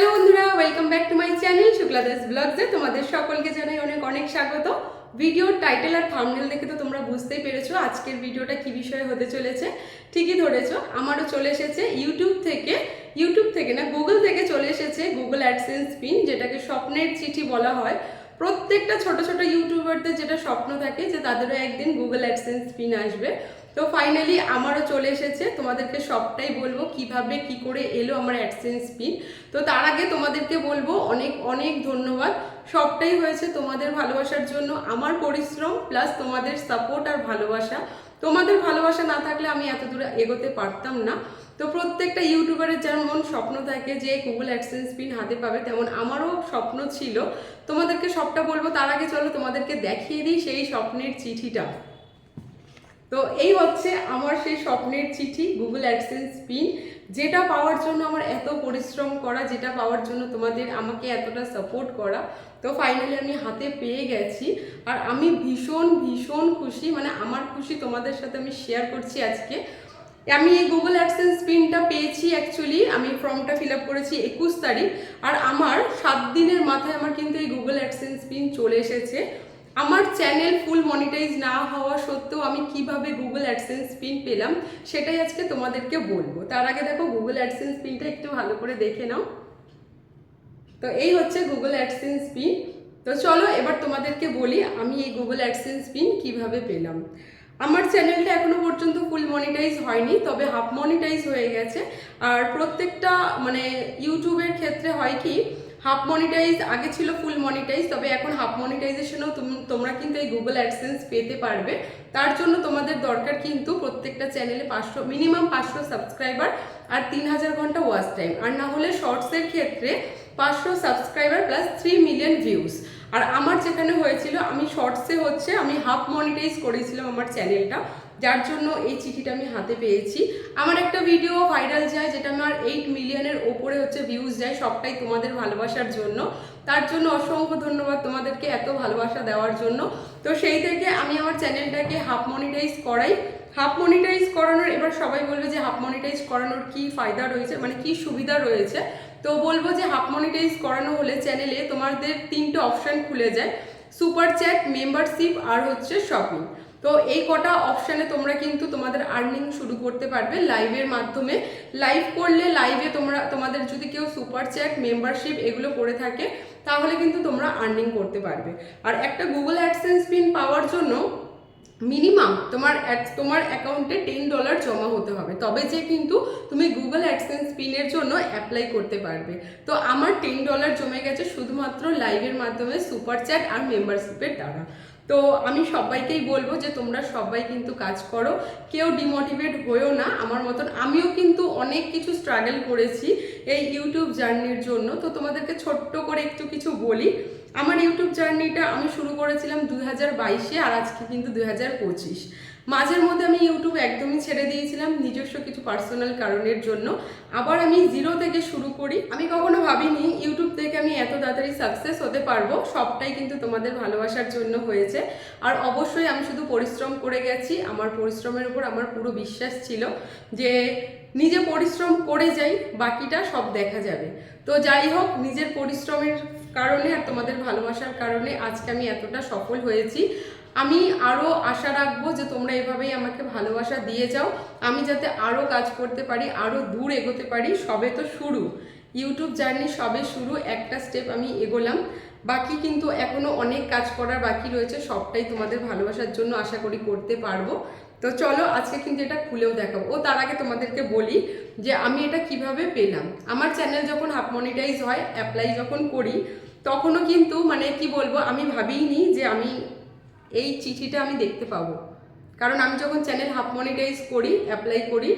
Hello বন্ধুরা welcome back to my channel Shukla Das ব্লগসে তোমাদের সকলকে জানাই অনেক অনেক স্বাগত। ভিডিওর টাইটেল আর থাম্বনেল দেখে তো তোমরা বুঝতেই পেরেছ আজকের ভিডিওটা কি বিষয়ে হতে চলেছে। ঠিকই ধরেছো, আমারও চলে এসেছে ইউটিউব থেকে। ইউটিউব থেকে না গুগল থেকে চলে এসেছে গুগল অ্যাডসেন্স পিন যেটাকে স্বপ্নের চিঠি বলা হয়। প্রত্যেকটা ছোট ছোট ইউটিউবারদের যেটা স্বপ্ন থাকে যে তাদেরও একদিন গুগল অ্যাডসেন্স পিন আসবে। তো ফাইনালি আমারও চলে এসেছে। তোমাদেরকে সবটাই বলব, কীভাবে কি করে এলো আমার অ্যাডসেন্স পিন তো তার আগে তোমাদেরকে বলব, অনেক অনেক ধন্যবাদ। সবটাই হয়েছে তোমাদের ভালোবাসার জন্য। আমার পরিশ্রম প্লাস তোমাদের সাপোর্ট আর ভালোবাসা। তোমাদের ভালোবাসা না থাকলে আমি এত দূরে এগোতে পারতাম না। তো প্রত্যেকটা ইউটিউবারের যেমন স্বপ্ন থাকে যে গুগল অ্যাডসেন্স পিন হাতে পাবে, তেমন আমারও স্বপ্ন ছিল। তোমাদেরকে সবটা বলব। তার আগে চলো তোমাদেরকে দেখিয়ে দিই সেই স্বপ্নের চিঠিটা। তো এই হচ্ছে আমার সেই স্বপ্নের চিঠি গুগল অ্যাডসেন্স পিন যেটা পাওয়ার জন্য আমার এত পরিশ্রম করা, যেটা পাওয়ার জন্য তোমাদের আমাকে এতটা সাপোর্ট করা। তো ফাইনালি আমি হাতে পেয়ে গেছি। আর আমি ভীষণ ভীষণ খুশি মানে আমার খুশি তোমাদের সাথে আমি শেয়ার করছি আজকে। আমি এই গুগল অ্যাডসেন্স পিনটা পেয়েছি অ্যাকচুয়ালি আমি ফর্মটা ফিল আপ করেছি একুশ তারিখ। আর আমার সাত দিনের মাথায় আমার কিন্তু এই গুগল অ্যাডসেন্স পিন চলে এসেছে। আমার চ্যানেল ফুল মনিটাইজ না হওয়া সত্ত্বেও আমি কীভাবে গুগল অ্যাডসেন্স পিন পেলাম, সেটাই আজকে তোমাদেরকে বলব। তার আগে দেখো গুগল অ্যাডসেন্স পিনটা একটু ভালো করে দেখে নাও। তো এই হচ্ছে গুগল অ্যাডসেন্স পিন তো চলো এবার তোমাদেরকে বলি আমি এই গুগল অ্যাডসেন্স পিন কীভাবে পেলাম। আমার চ্যানেলটা এখনও পর্যন্ত ফুল মনিটাইজ হয়নি, তবে হাফ মনিটাইজ হয়ে গেছে। আর প্রত্যেকটা মানে ইউটিউবের ক্ষেত্রে হয় কি হাফ মনিটাইজ আগে ছিল ফুল মনিটাইজ তবে এখন হাফ মনিটাইজেশনেও তোমরা কিন্তু এই গুগল অ্যাডসেন্স পেতে পারবে। তার জন্য তোমাদের দরকার কিন্তু প্রত্যেকটা চ্যানেলে পাঁচশো মিনিমাম পাঁচশো সাবস্ক্রাইবার আর তিন হাজার ঘণ্টা ওয়াচ টাইম আর না হলে শর্টসের ক্ষেত্রে পাঁচশো subscriber plus three million views আর আমার যেখানে হয়েছিল, আমি শর্টসে হচ্ছে আমি হাফ মনিটাইজ করেছিলাম আমার চ্যানেলটা যার জন্য এই চিঠিটা আমি হাতে পেয়েছি। আমার একটা ভিডিও ভাইরাল যায়, যেটা আমার এইট মিলিয়নের ওপরে হচ্ছে ভিউজ যায়, সবটাই তোমাদের ভালোবাসার জন্য। তার জন্য অসংখ্য ধন্যবাদ তোমাদেরকে এত ভালোবাসা দেওয়ার জন্য। তো সেই থেকে আমি আমার চ্যানেলটাকে হাফ মনিটাইজ করাই। হাফ মনিটাইজ করানোর, এবার সবাই বলবে যে হাফ মনিটাইজ করানোর কি ফায়দা রয়েছে মানে কি সুবিধা রয়েছে? তো বলব যে হাফ মনিটাইজ করানো হলে চ্যানেলে তোমাদের তিনটে অপশান খুলে যায়। সুপার চ্যাট মেম্বারশিপ আর হচ্ছে শপিং তো এই কটা অপশানে তোমরা কিন্তু তোমাদের আর্নিং শুরু করতে পারবে লাইভের মাধ্যমে। লাইভ করলে লাইভে তোমরা, তোমাদের যদি কেউ সুপার চ্যাট মেম্বারশিপ এগুলো করে থাকে, তাহলে কিন্তু তোমরা আর্নিং করতে পারবে। আর একটা গুগল অ্যাডসেন্স পিন পাওয়ার জন্য মিনিমাম তোমার তোমার অ্যাকাউন্টে টেন ডলার জমা হতে হবে। তবে যে কিন্তু তুমি গুগল অ্যাডসেন্স পিনের জন্য অ্যাপ্লাই করতে পারবে। তো আমার টেন ডলার জমে গেছে শুধুমাত্র লাইভের মাধ্যমে সুপার চ্যাট আর মেম্বারশিপের দ্বারা। তো আমি সবাইকেই বলব যে তোমরা সবাই কিন্তু কাজ করো, কেউ ডিমোটিভেট হয়েও না, আমার মতন। আমিও কিন্তু অনেক কিছু স্ট্রাগল করেছি এই ইউটিউব জার্নির জন্য। তো তোমাদেরকে ছোট্ট করে একটু কিছু বলি। আমার ইউটিউব জার্নিটা আমি শুরু করেছিলাম দু হাজার বাইশে আর আজকে কিন্তু দুই হাজার পঁচিশ। মাঝের মধ্যে আমি ইউটিউব একদমই ছেড়ে দিয়েছিলাম নিজস্ব কিছু পার্সোনাল কারণের জন্য। আবার আমি জিরো থেকে শুরু করি। আমি কখনো ভাবিনি ইউটিউব থেকে আমি এত তাড়াতাড়ি সাকসেস হতে পারব। সবটাই কিন্তু তোমাদের ভালোবাসার জন্য হয়েছে। আর অবশ্যই আমি শুধু পরিশ্রম করে গেছি। আমার পরিশ্রমের উপর আমার পুরো বিশ্বাস ছিল যে নিজে পরিশ্রম করে যাই, বাকিটা সব দেখা যাবে। তো যাই হোক, নিজের পরিশ্রমের কারণে আর তোমাদের ভালোবাসার কারণে আজকে আমি এতটা সফল হয়েছি। আমি আরও আশা রাখব যে তোমরা এভাবেই আমাকে ভালোবাসা দিয়ে যাও। আমি যাতে আরও কাজ করতে পারি আরও দূর এগোতে পারি, সবে তো শুরু। ইউটিউব জার্নি সবে শুরু, একটা স্টেপ আমি এগোলাম। বাকি কিন্তু এখনও অনেক কাজ করার বাকি রয়েছে, সবটাই তোমাদের ভালোবাসার জন্য আশা করি করতে পারব। তো চলো, আজকে কিন্তু এটা খুলেও দেখাবো। ও, তার আগে তোমাদেরকে বলি যে আমি এটা কীভাবে পেলাম। আমার চ্যানেল যখন হাফ মনিটাইজ হয়, অ্যাপ্লাই যখন করি, তখনও কিন্তু মানে কি বলব, আমি ভাবিনি যে আমি এই চিঠিটা আমি দেখতে পাবো। কারণ আমি যখন চ্যানেল হাফ মনিটাইজ করি অ্যাপ্লাই করি,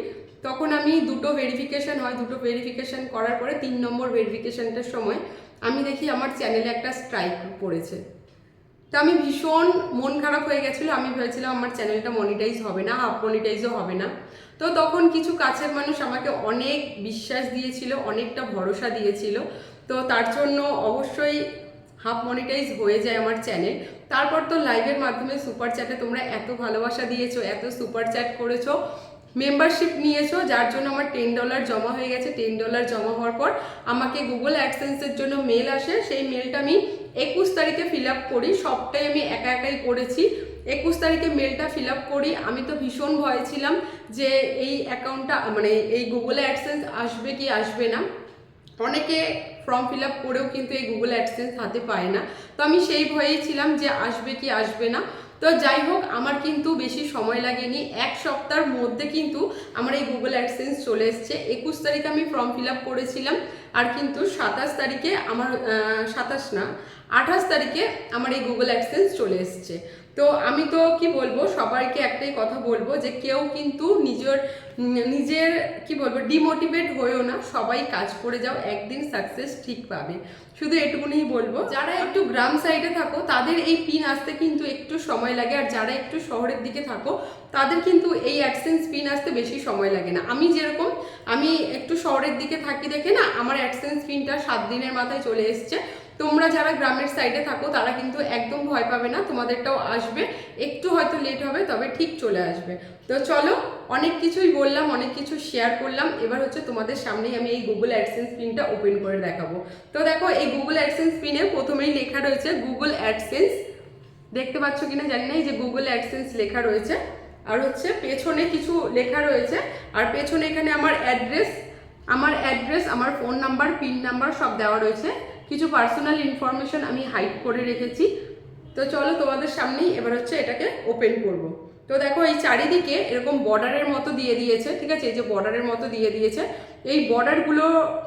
তখন আমি দুটো ভেরিফিকেশান হয়, দুটো ভেরিফিকেশান করার পরে তিন নম্বর ভেরিফিকেশানটার সময় আমি দেখি আমার চ্যানেলে একটা স্ট্রাইক পড়েছে। তো আমি ভীষণ মন খারাপ হয়ে গেছিল, আমি ভেবেছিলাম আমার চ্যানেলটা মনিটাইজ হবে না হাফ মনিটাইজও হবে না। তো তখন কিছু কাছের মানুষ আমাকে অনেক বিশ্বাস দিয়েছিল, অনেকটা ভরসা দিয়েছিল। তো তার জন্য অবশ্যই হাফ মনিটাইজ হয়ে যায় আমার চ্যানেল। তারপর তো লাইভের মাধ্যমে সুপার চ্যাটে তোমরা এত ভালোবাসা দিয়েছ, এত সুপার চ্যাট করেছ মেম্বারশিপ নিয়েছো, যার জন্য আমার টেন ডলার জমা হয়ে গেছে। টেন ডলার জমা হওয়ার পর আমাকে গুগল অ্যাডসেন্সের জন্য মেল আসে। সেই মেলটা আমি একুশ তারিখে ফিল আপ করি। সবটাই আমি একা একাই করেছি। একুশ তারিখে মেলটা ফিল আপ করি। আমি তো ভীষণ ভয় ছিলাম যে এই অ্যাকাউন্টটা মানে এই গুগল অ্যাডসেন্স আসবে কি আসবে না। অনেকে ফর্ম ফিল আপ করেও কিন্তু এই গুগল অ্যাডসেন্স হাতে পায় না। তো আমি সেই ভয়েই ছিলাম যে আসবে কি আসবে না। তো যাই হোক, আমার কিন্তু বেশি সময় লাগেনি। এক সপ্তাহের মধ্যে কিন্তু আমার এই গুগল অ্যাডসেন্স চলে এসছে। একুশ তারিখে আমি ফর্ম ফিল আপ করেছিলাম। আর কিন্তু সাতাশ তারিখে আমার সাতাশ না আঠাশ তারিখে আমার এই গুগল অ্যাডসেন্স চলে এসছে। তো আমি তো কি বলব, সবাইকে একটাই কথা বলব যে কেউ কিন্তু নিজের নিজের কি বলব ডিমোটিভেট হয়েও না, সবাই কাজ করে যাও, একদিন সাকসেস ঠিক পাবে। শুধু এটুকুনিই বলব, যারা একটু গ্রাম সাইডে থাকো, তাদের এই পিন আসতে কিন্তু একটু সময় লাগে, আর যারা একটু শহরের দিকে থাকো, তাদের কিন্তু এই অ্যাডসেন্স পিন আসতে বেশি সময় লাগে না। আমি যেরকম, আমি একটু শহরের দিকে থাকি দেখে না, আমার অ্যাডসেন্স পিনটা সাত দিনের মাথায় চলে এসছে। তোমরা যারা গ্রামের সাইডে থাকো, তারা কিন্তু একদম ভয় পাবে না, তোমাদেরটাও আসবে। একটু হয়তো লেট হবে, তবে ঠিক চলে আসবে। তো চলো, অনেক কিছুই বললাম, অনেক কিছু শেয়ার করলাম। এবার হচ্ছে তোমাদের সামনেই আমি এই গুগল অ্যাডসেন্স পিনটা ওপেন করে দেখাবো। তো দেখো, এই গুগল অ্যাডসেন্স পিনে প্রথমেই লেখা রয়েছে গুগল অ্যাডসেন্স দেখতে পাচ্ছ কিনা জানি না, এই যে গুগল অ্যাডসেন্স লেখা রয়েছে। আর হচ্ছে পেছনে কিছু লেখা রয়েছে। আর পেছনে এখানে আমার অ্যাড্রেস আমার অ্যাড্রেস আমার ফোন নাম্বার পিন নাম্বার সব দেওয়া রয়েছে। কিছু পার্সোনাল ইনফরমেশন আমি হাইড করে রেখেছি। তো চলো তোমাদের সামনেই এবার হচ্ছে এটাকে ওপেন করব। তো দেখো এই চারিদিকে এরকম বর্ডারের মতো দিয়ে দিয়েছে, ঠিক আছে? এই যে বর্ডারের মতো দিয়ে দিয়েছে। এই বর্ডারগুলো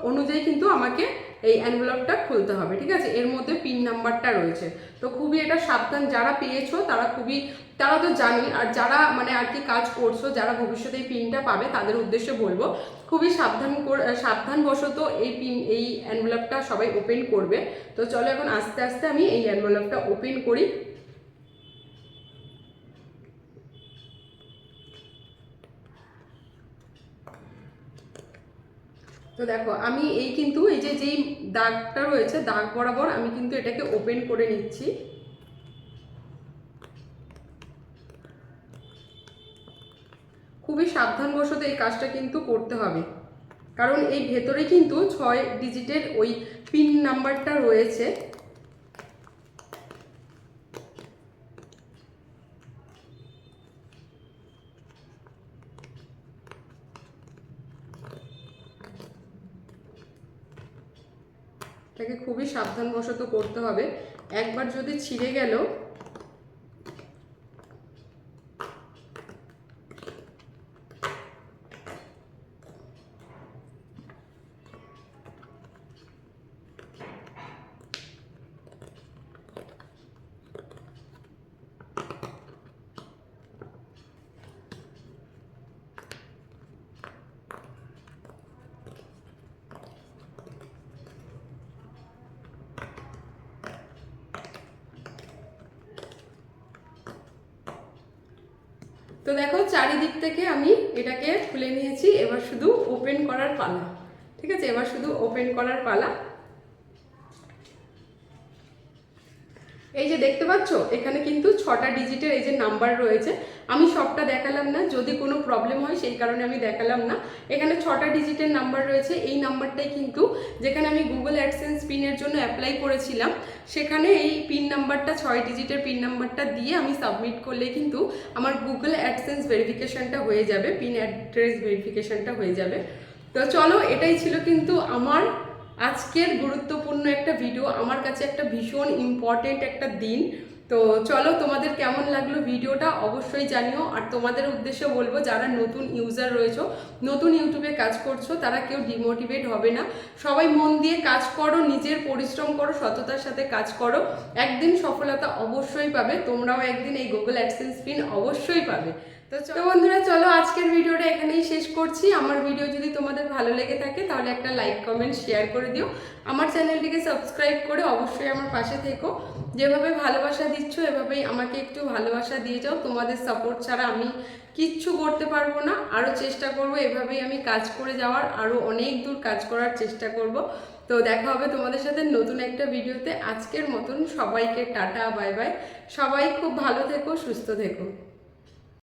অনুযায়ী কিন্তু আমাকে এই অ্যানভেলপটা খুলতে হবে, ঠিক আছে? এর মধ্যে পিন নাম্বারটা রয়েছে। তো খুবই এটা সাবধান, যারা পেয়েছ তারা খুবই, তারা তো জানি আর যারা মানে আর কি কাজ করছ, যারা ভবিষ্যতে এই পিনটা পাবে, তাদের উদ্দেশ্যে বলব, খুবই সাবধান সাবধানবশত এই পিন এই অ্যানভেলপটা সবাই ওপেন করবে। তো চলো এখন আস্তে আস্তে আমি এই অ্যানভেলপটা ওপেন করি। তো দেখো, আমি এই কিন্তু এই যে, যেই দাগটা রয়েছে, দাগ বরাবর আমি কিন্তু এটাকে ওপেন করে নিচ্ছি। খুবই সাবধানবশত এই কাজটা কিন্তু করতে হবে। কারণ এই ভেতরে কিন্তু ছয় ডিজিটের ওই পিন নাম্বারটা রয়েছে। এটাকে খুবই সাবধানবশত করতে হবে। একবার যদি ছিঁড়ে গেল তো দেখো, চারিদিক থেকে আমি এটাকে খুলে নিয়েছি। এবার শুধু ওপেন করার পালা, ঠিক আছে? এবার শুধু ওপেন করার পালা। এই যে দেখতে পাচ্ছ, এখানে কিন্তু ছটা ডিজিটের এই যে নাম্বার রয়েছে। আমি সবটা দেখালাম না, যদি কোনো প্রবলেম হয় সেই কারণে আমি দেখালাম না। এখানে ছটা ডিজিটের নাম্বার রয়েছে, এই নাম্বারটাই কিন্তু যেখানে আমি গুগল অ্যাডসেন্স পিনের জন্য অ্যাপ্লাই করেছিলাম, সেখানে এই পিন নাম্বারটা ছয় ডিজিটের পিন নাম্বারটা দিয়ে আমি সাবমিট করলে কিন্তু আমার গুগল অ্যাডসেন্স ভেরিফিকেশানটা হয়ে যাবে পিন অ্যাড্রেস ভেরিফিকেশনটা হয়ে যাবে। তো চলো, এটাই ছিল কিন্তু আমার আজকের গুরুত্বপূর্ণ একটা ভিডিও আমার কাছে একটা ভীষণ ইম্পর্টেন্ট একটা দিন। তো চলো, তোমাদের কেমন লাগল ভিডিওটা অবশ্যই জানিও। আর তোমাদের উদ্দেশ্যে বলব, যারা নতুন ইউজার রয়েছো, নতুন ইউটিউবে কাজ করছ, তারা কেউ ডিমোটিভেট হবে না। সবাই মন দিয়ে কাজ করো, নিজের পরিশ্রম করো, সততার সাথে কাজ করো। একদিন সফলতা অবশ্যই পাবে, তোমরাও একদিন এই গুগল অ্যাডসেন্স পিন অবশ্যই পাবে। তো বন্ধুরা চলো আজকের ভিডিওটা এখানেই শেষ করছি। আমার ভিডিও যদি তোমাদের ভালো লেগে থাকে তাহলে একটা লাইক কমেন্ট শেয়ার করে দিও। আমার চ্যানেলটিকে সাবস্ক্রাইব করে অবশ্যই আমার পাশে থেকো। যেভাবে ভালোবাসা দিচ্ছ এভাবেই আমাকে একটু ভালোবাসা দিয়ে যাও। তোমাদের সাপোর্ট ছাড়া আমি কিচ্ছু করতে পারব না। আরও চেষ্টা করব এভাবেই আমি কাজ করে যাওয়ার আরও অনেক দূর কাজ করার চেষ্টা করব। তো দেখা হবে তোমাদের সাথে নতুন একটা ভিডিওতে। আজকের মতন সবাইকে টাটা বাই বাই। সবাই খুব ভালো থেকো সুস্থ থেকো।